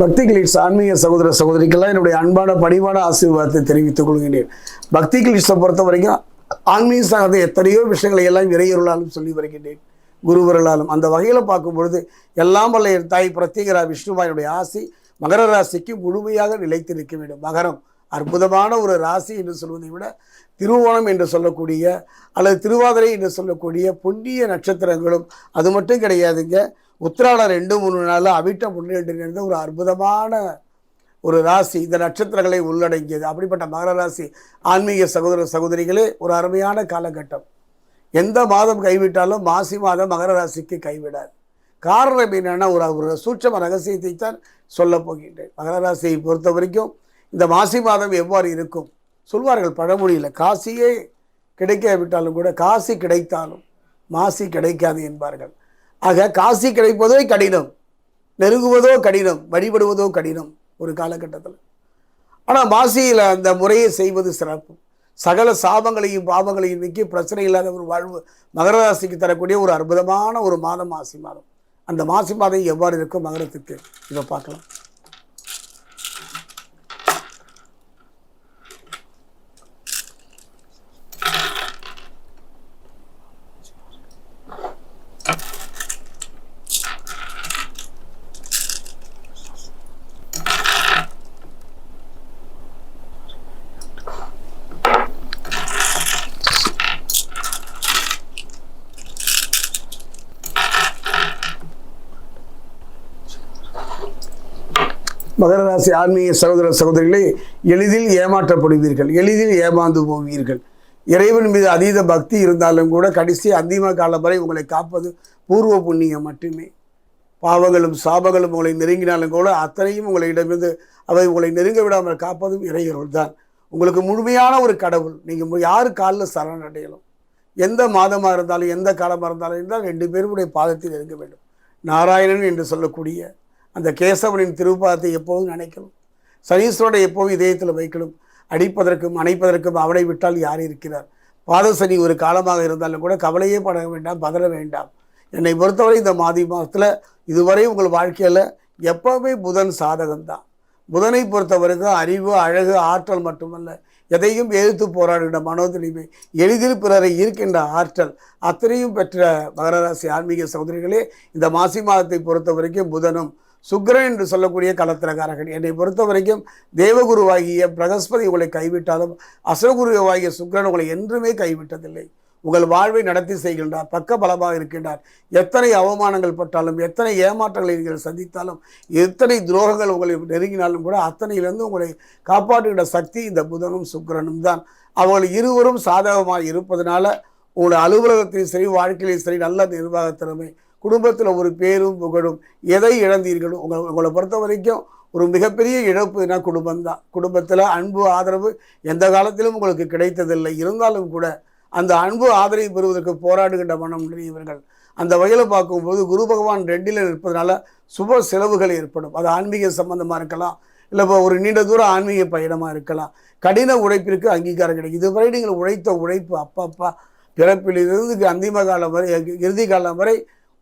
பக்தி கிளிட்ஸ் ஆன்மீக சகோதர சகோதரிக்கெல்லாம் என்னுடைய அன்பான பணிவான ஆசீர்வாதத்தை தெரிவித்துக் கொள்கின்றேன். பக்தி கிளிட்ஸை பொறுத்த வரைக்கும் ஆன்மீக சார்ந்த எத்தனையோ விஷயங்களை எல்லாம் இறையருளாலும் சொல்லி வருகின்றேன். குருவர்களாலும் அந்த வகையில் பார்க்கும் பொழுது எல்லாம் வல்ல என் தாய் பிரத்யேகரா விஷ்ணுவாயுடைய ஆசி மகர ராசிக்கு முழுமையாக நிலைத்து நிற்க வேண்டும். மகரம் அற்புதமான ஒரு ராசி என்று சொல்வதை விட திருவோணம் என்று சொல்லக்கூடிய அல்லது திருவாதிரை என்று சொல்லக்கூடிய புண்ணிய நட்சத்திரங்களும் அது மட்டும் கிடையாதுங்க. உத்திராடம் ரெண்டு மூணு நாள் அவிட்டம் ஒன்று ஒரு அற்புதமான ஒரு ராசி. இந்த நட்சத்திரங்களை உள்ளடங்கியது அப்படிப்பட்ட மகர ராசி ஆன்மீக சகோதர சகோதரிகளே ஒரு அருமையான காலகட்டம். எந்த மாதம் கைவிட்டாலும் மாசி மாதம் மகர ராசிக்கு கைவிடாது. காரணம் என்னென்னா ஒரு ஒரு சூட்சம ரகசியத்தை தான் சொல்லப் போகின்றேன். மகர ராசியை பொறுத்த வரைக்கும் இந்த மாசி மாதம் எவ்வாறு இருக்கும்? சொல்வார்கள் பழமொழியில் காசியே கிடைக்காவிட்டாலும் கூட காசி கிடைத்தாலும் மாசி கிடைக்காது என்பார்கள். ஆக காசி கிடைப்பதோ கடினம் நெருங்குவதோ கடினம் வழிபடுவதோ கடினம் ஒரு காலகட்டத்தில். ஆனால் மாசியில் அந்த முறையை செய்வது சிறப்பு. சகல சாபங்களையும் பாவங்களையும் நீக்கி பிரச்சனை இல்லாத ஒரு வாழ்வு மகரராசிக்கு தரக்கூடிய ஒரு அற்புதமான ஒரு மாதம் மாசி மாதம். அந்த மாசி மாதம் எவ்வாறு இருக்கும் மகரத்துக்கு இதை பார்க்கலாம். மகர ராசி ஆன்மீக சகோதர சகோதரிகளே எளிதில் ஏமாற்றப்படுவீர்கள் எளிதில் ஏமாந்து போவீர்கள். இறைவன் மீது அதீத பக்தி இருந்தாலும் கூட கடைசி அந்திம காலம் வரை உங்களை காப்பது பூர்வ புண்ணியம் மட்டுமே. பாவங்களும் சாபங்களும் உங்களை நெருங்கினாலும் கூட அத்தனையும் உங்களிடமிருந்து அவை உங்களை நெருங்க விடாமல் காப்பதும் இறையருள் தான். உங்களுக்கு முழுமையான ஒரு கடவுள் நீங்கள் யார் காலில் சரணடையலாம் எந்த மாதமாக இருந்தாலும் எந்த காலமாக இருந்தாலும் இருந்தால் ரெண்டு பேருடைய பாதத்தில் இருக்க வேண்டும். நாராயணன் என்று சொல்லக்கூடிய அந்த கேசவனின் திருப்பாதத்தை எப்போதும் நினைக்கணும். சனீஸ்வரனை எப்போதும் இதயத்தில் வைக்கணும். அடிப்பதற்கும் அணைப்பதற்கும் அவனை விட்டால் யார் இருக்கிறார்? பாதசனி ஒரு காலமாக இருந்தாலும் கூட கவலையே பட வேண்டாம் பதற வேண்டாம். என்னை பொறுத்தவரை இந்த மாதி மாதத்தில் இதுவரை உங்கள் வாழ்க்கையில் எப்போவுமே புதன் சாதகம்தான். புதனை பொறுத்த வரைக்கும் அறிவு அழகு ஆற்றல் மட்டுமல்ல எதையும் எழுத்து போராடுகின்ற மனோதனிமை எளிதில் பிறரை ஈர்க்கின்ற ஆற்றல் அத்தனையும் பெற்ற மகர ராசி ஆன்மீக சகோதரிகளே இந்த மாசி மாதத்தை பொறுத்த வரைக்கும் புதனும் சுக்கரன் என்று சொல்லக்கூடிய கலத்திரகாரகன் என்னை பொறுத்த வரைக்கும் தேவகுருவாகிய பிரகஸ்பதி உங்களை கைவிட்டாலும் அசுரகுருவாகிய சுக்கரன் உங்களை என்றுமே கைவிட்டதில்லை. உங்கள் வாழ்வை நடத்தி செய்கின்றார் பக்க பலமாக இருக்கின்றார். எத்தனை அவமானங்கள் பட்டாலும் எத்தனை ஏமாற்றங்களை நீங்கள் சந்தித்தாலும் எத்தனை துரோகங்கள் உங்களை நெருங்கினாலும் கூட அத்தனையிலிருந்து உங்களை காப்பாற்றுகின்ற சக்தி இந்த புதனும் சுக்கரனும் தான். அவர்கள் இருவரும் சாதகமாக இருப்பதனால உங்களுடைய அலுவலகத்திலையும் சரி வாழ்க்கையிலையும் சரி நல்ல நிர்வாகத்திறமை குடும்பத்தில் ஒரு பேரும் புகழும் எதை இழந்தீர்களோ உங்களை உங்களை பொறுத்த வரைக்கும் ஒரு மிகப்பெரிய இழப்புனா குடும்பம் தான் குடும்பத்தில் அன்பு ஆதரவு எந்த காலத்திலும் உங்களுக்கு கிடைத்ததில்லை. இருந்தாலும் கூட அந்த அன்பு ஆதரவு பெறுவதற்கு போராடுகின்ற மனம் இவர்கள். அந்த வகையில் பார்க்கும்போது குரு பகவான் ரெண்டில் இருப்பதனால சுப செலவுகள் ஏற்படும். அது ஆன்மீக சம்பந்தமாக இருக்கலாம் இல்லை இப்போ ஒரு நீண்ட தூரம் ஆன்மீக பயணமாக இருக்கலாம். கடின உழைப்பிற்கு அங்கீகாரம் கிடைக்கும். இதுவரை நீங்கள் உழைத்த உழைப்பு அப்பப்பா பிறப்பிலிருந்து அந்திம காலம் வரை இறுதி காலம் வரை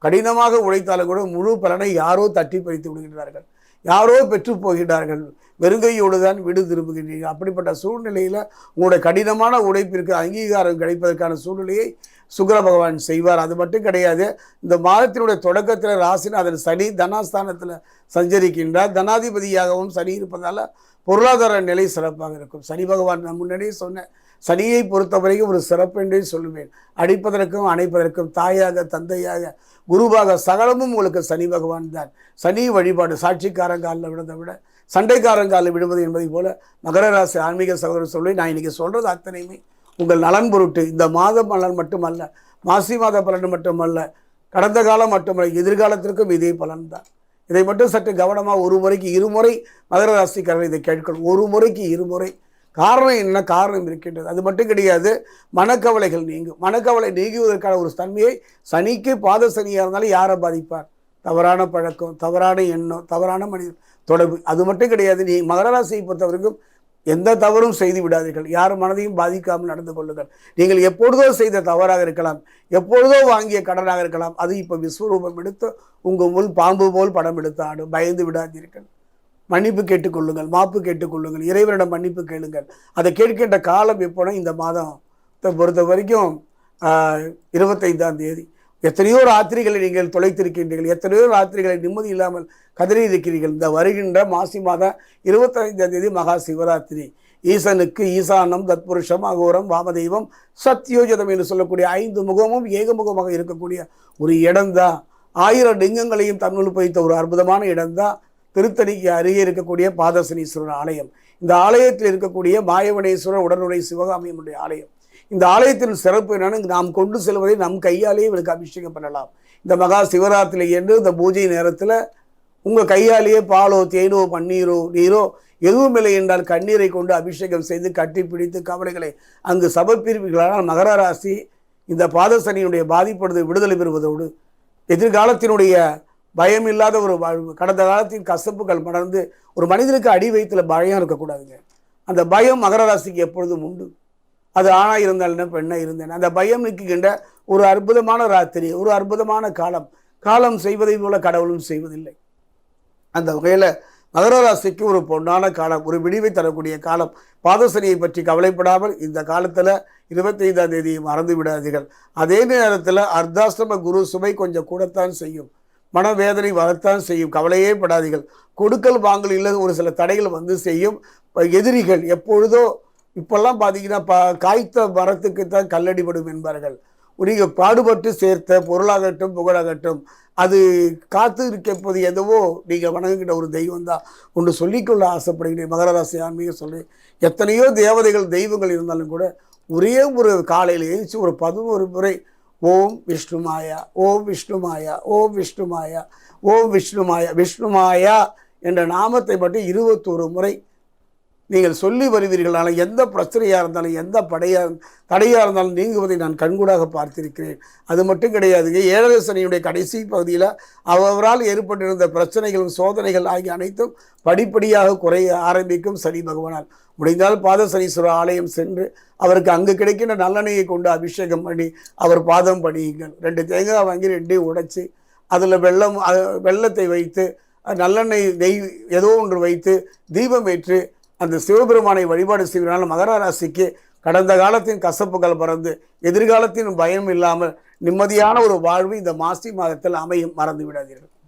கடினமாக உழைத்தாலும் கூட முழு பலனை யாரோ தட்டி பறித்து விடுகின்றார்கள். யாரோ பெற்று போகின்றார்கள். வெறுங்கையோடு தான் வீடு திரும்புகின்றீர்கள். அப்படிப்பட்ட சூழ்நிலையில் உங்களுடைய கடினமான உழைப்பிற்கு அங்கீகாரம் கிடைப்பதற்கான சூழ்நிலையை சுக்கர பகவான் செய்வார். அது மட்டும் கிடையாது இந்த மாதத்தினுடைய தொடக்கத்தில் ராசிநாதன் சனி தனாஸ்தானத்தில் சஞ்சரிக்கின்றார். தனாதிபதியாகவும் சனி இருப்பதால் பொருளாதார நிலை சிறப்பாக இருக்கும். சனி பகவான் நான் முன்னாடியே சொன்னேன் சனியை பொறுத்தவரைக்கும் ஒரு சிறப்பு என்றே சொல்லுவேன். அடிப்பதற்கும் அணைப்பதற்கும் தாயாக தந்தையாக குருவாக சகலமும் உங்களுக்கு சனி பகவான் தான். சனி வழிபாடு சாட்சிக்காரங்காலில் விடுறதை விட சண்டைக்காரங்காலில் விடுவது என்பதை போல மகர ராசி ஆன்மீக சகோதரர் சொல்லி நான் இன்னைக்கு சொல்கிறது அத்தனையுமே உங்கள் நலன் பொருட்டு. இந்த மாத பலன் மட்டுமல்ல மாசி மாத பலன் மட்டுமல்ல கடந்த காலம் மட்டுமல்ல எதிர்காலத்திற்கும் இதே பலன் தான். இதை மட்டும் சற்று கவனமாக ஒரு முறைக்கு இருமுறை மகர ராசிக்காரர் இதை கேட்கணும். ஒரு முறைக்கு இருமுறை காரணம் என்ன? காரணம் இருக்கின்றது. அது மட்டும் கிடையாது. மனக்கவலைகள் நீங்கும். மனக்கவலை நீங்குவதற்கான ஒரு தன்மையை சனிக்கு பாத சனியாக இருந்தாலும் யாரை பாதிப்பார்? தவறான பழக்கம் தவறான எண்ணம் தவறான மனித தொடர்பு. அது மட்டும் கிடையாது. நீ மகர ராசியை பொறுத்தவரைக்கும் எந்த தவறும் செய்து விடாதீர்கள். யார் மனதையும் பாதிக்காமல் நடந்து கொள்ளுங்கள். நீங்கள் எப்பொழுதோ செய்த தவறாக இருக்கலாம். எப்பொழுதோ வாங்கிய கடனாக இருக்கலாம். அது இப்போ விஸ்வரூபம் எடுத்து உங்கள் முன் பாம்பு போல் படம் எடுத்து ஆடும். பயந்து விடாதீர்கள். மன்னிப்பு கேட்டுக்கொள்ளுங்கள் மாப்பு கேட்டுக்கொள்ளுங்கள் இறைவனிடம் மன்னிப்பு கேளுங்கள். அதை கேட்கின்ற காலம் எப்போனா இந்த மாதம். பொறுத்த வரைக்கும் இருபத்தைந்தாம் தேதி. எத்தனையோ ராத்திரிகளை நீங்கள் தொலைத்திருக்கின்றீர்கள் எத்தனையோ ராத்திரிகளை நிம்மதி இல்லாமல் கதறி இருக்கிறீர்கள் இந்த வருகின்ற மாசி மாதம் இருபத்தைந்தாம் தேதி மகா சிவராத்திரி. ஈசனுக்கு ஈசானம் தத்புருஷம் அகோரம் வாமதெய்வம் சத்யோஜதம் என்று சொல்லக்கூடிய ஐந்து முகமும் ஏகமுகமாக இருக்கக்கூடிய ஒரு இடம்தான். ஆயிரம் லிங்கங்களையும் தன்னுள் வைத்த ஒரு அற்புதமான இடம்தான். திருத்தணிக்கு அருகே இருக்கக்கூடிய பாதசனீஸ்வரர் ஆலயம். இந்த ஆலயத்தில் இருக்கக்கூடிய மாயவனேஸ்வரர் உடனுடைய சிவகாமியனுடைய ஆலயம். இந்த ஆலயத்தின் சிறப்பு என்னன்னு நாம் கொண்டு செல்வதை நம் கையாலேயே இவருக்கு அபிஷேகம் பண்ணலாம். இந்த மகா சிவராத்திரி என்று இந்த பூஜை நேரத்தில் உங்கள் கையாலேயே பாலோ தேனோ பன்னீரோ நீரோ எதுவும் இல்லை என்றால் கண்ணீரை கொண்டு அபிஷேகம் செய்து கட்டி பிடித்து கவலைகளை அங்கு சமர்ப்பிப்பீர்களானால் மகர ராசி இந்த பாதசனியுடைய பாதிப்படுது விடுதலை பெறுவதோடு எதிர்காலத்தினுடைய பயம் இல்லாத ஒரு வாழ்வு கடந்த காலத்தின் கசப்புகள் மறந்து ஒரு மனிதனுக்கு அடி வயிற்றுல பயம் இருக்கக்கூடாதுங்க. அந்த பயம் மகர ராசிக்கு எப்பொழுதும் உண்டு. அது ஆணாக இருந்தால் என்ன பெண்ணாக இருந்தேன் அந்த பயம் நிற்கின்ற ஒரு அற்புதமான ராத்திரி ஒரு அற்புதமான காலம். காலம் செய்வதை போல கடவுளும் செய்வதில்லை. அந்த வகையில் மகர ராசிக்கு ஒரு பொன்னான காலம் ஒரு விடிவை தரக்கூடிய காலம். பாதசனியை பற்றி கவலைப்படாமல் இந்த காலத்தில் இருபத்தைந்தாம் தேதியை மறந்து விடாதீர்கள். அதே நேரத்தில் அர்த்தாசிரம குரு சுமை கொஞ்சம் கூடத்தான் செய்யும். மனவேதனை வரத்தான் செய்யும். கவலையே படாதீர்கள். கொடுக்கல் வாங்கல் இல்லை ஒரு சில தடைகள் வந்து செய்யும். எதிரிகள் எப்பொழுதோ இப்பெல்லாம் பார்த்தீங்கன்னா ப காய்த்த மரத்துக்கு தான் கல்லடிபடும் என்பார்கள். நீங்கள் பாடுபட்டு சேர்த்த பொருளாகட்டும் புகழாகட்டும் அது காத்து இருக்கப்போது எதுவோ நீங்கள் வணங்குகிற ஒரு தெய்வம் தான். ஒன்று சொல்லிக்கொள்ள ஆசைப்படுகிறேன். மகர ராசி ஆன்மீக சொல்லி எத்தனையோ தேவதைகள் தெய்வங்கள் இருந்தாலும் கூட ஒரே ஒரு காலையில் எழுந்துச்சு ஒரு பதினோரு முறை ஓம் விஷ்ணுமாயா ஓம் விஷ்ணுமாயா ஓம் விஷ்ணுமாயா ஓம் விஷ்ணுமாயா விஷ்ணுமாயா என்ற நாமத்தை மட்டும் இருபத்தோரு முறை நீங்கள் சொல்லி வருவீர்களான எந்த பிரச்சனையாக இருந்தாலும் எந்த படையாக தடையாக இருந்தாலும் நீங்குவதை நான் கண்கூடாக பார்த்திருக்கிறேன். அது மட்டும் கிடையாதுங்க. ஏழரை சனியுடைய கடைசி பகுதியில் அவரால் ஏற்பட்டிருந்த பிரச்சனைகளும் சோதனைகள் ஆகிய அனைத்தும் படிப்படியாக குறைய ஆரம்பிக்கும் சனி பகவானால். முடிந்தால் பாதசனீஸ்வரர் ஆலயம் சென்று அவருக்கு அங்கு கிடைக்கின்ற நல்லெண்ணெயை கொண்டு அபிஷேகம் பண்ணி அவர் பாதம் படியுங்கள் ரெண்டு தேங்காய் வாங்கி ரெண்டையும் உடைச்சி அதில் வெள்ளம் வெள்ளத்தை வைத்து நல்லெண்ணெய் நெய் ஏதோ ஒன்று வைத்து தீபம் ஏற்று அந்த சிவபெருமானை வழிபாடு செய்வதனால் மகர ராசிக்கு கடந்த காலத்தின் கசப்புகள் பறந்து எதிர்காலத்தின் பயம் இல்லாமல் நிம்மதியான ஒரு வாழ்வு இந்த மாசி மாதத்தில் அமையும் மறந்து விடாதீர்கள்.